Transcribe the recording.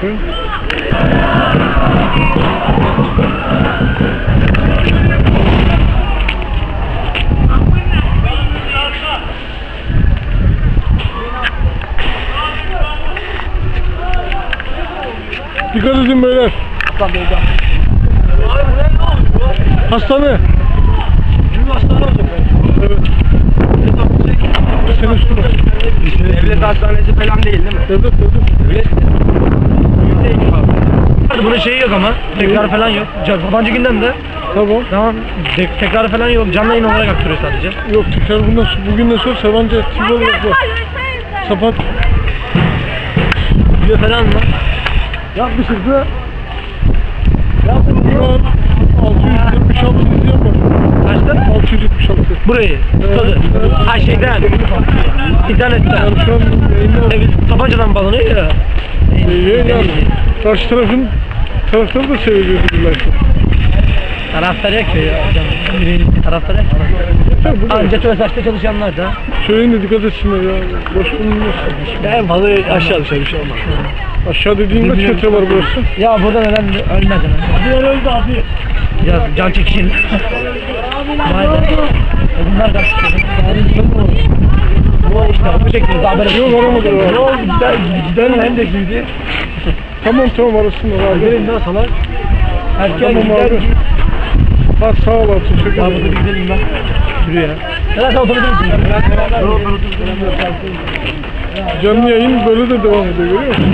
Şu. Dikkat edin beyler. Hastane. Dün hastane olacak. Evet. Devlet hastanesi falan değil değil mi? Evet, evet. Evet. Bunun şeyi yok ama. Tekrar falan yok. Yabancı gündem de. Tamam. Tamam. De- tekrar falan yok. Canlı yayın olarak aktarıyor sadece. Yok tekrar bundan sonra, bugünden sonra Sabancı TV olarak var. Sapat. Video falan mı? Yapmışız da. Şu an 676 izleyen var. Kaçta? 676. Burayı. Tadı. Ha şeyden. İnternetten. Yani şu an yayında var. E biz tabancadan bağlanıyor ya. Var. Karşı tarafın taraftarı da seviyor birbirler. Taraftar yok ki ya. Birinci taraftar yok. Tabii bu da. Anca Tüvesaç'ta çalışanlar da. Söyleyin de dikkat etsinler ya. Boş bulunmasın. En fazla aşağı düşer bir şey olmaz. Aşağı dediğin kaç metre var burası? Ya burada neden ölmez hemen. Bir öldü abi. Ya can çekişin. E Bunlar kaç Bu şekilde haber Yok varamadı ya. Ne oldu? Giden, hem de giydi. Tamam tamam arasınlar abi. Gelin daha salak. Erken Tamam gider. abi. Ha sağ ol abi teşekkür burada bir gidelim ben. Yürü ya. Ya sen oturabilir misin? Canlı yayın böyle de devam ediyor görüyor musun?